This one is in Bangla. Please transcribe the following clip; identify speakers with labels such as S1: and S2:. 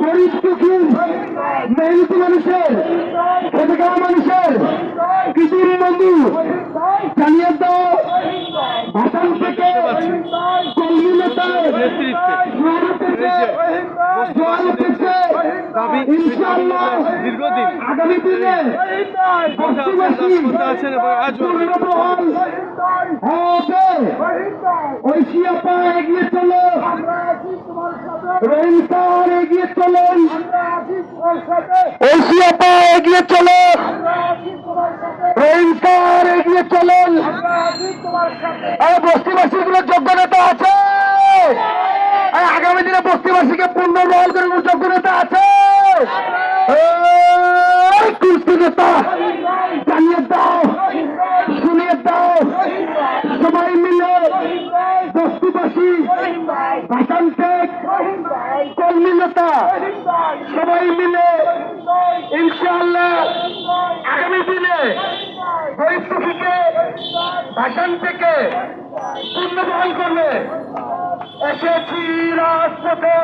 S1: গরিব দুঃখী মেহনতি মানুষের খেতে খাওয়া মানুষের। কৃষির বন্ধু জানিয়ে দাও ভাষণ থেকে কর্মী নেতা জোয়ার উঠেছে জোয়ার উঠেছে। ইনশাআল্লাহ
S2: দীর্ঘদিন
S1: আগামী দিনে
S2: আছেন এবং আজও
S1: হবে। ঐশিয়া পা এগিয়ে চলো। রহিম স্যার এগিয়ে চলুন। ঐশিয়া এগিয়ে চলো রহিম স্যার এগিয়ে চলুন। আর বস্তিবাসীরগুলো যোগ্য নেতা আছে। আগামী দিনে বস্তিবাসীকে পুনর্বহাল করে যোগ্য নেতা আছে। কুস্তি নেতা জানিয়ে দাও শুনিয়ে দাও। সবাই মিলে বস্তিবাসী শেখ কর্মী নেতা সবাই মিলে ইনশাআল্লাহ আগামী দিনে গরিব ভাষণ থেকে পুণ্যবহন করবে। এসেছি রাজপথে।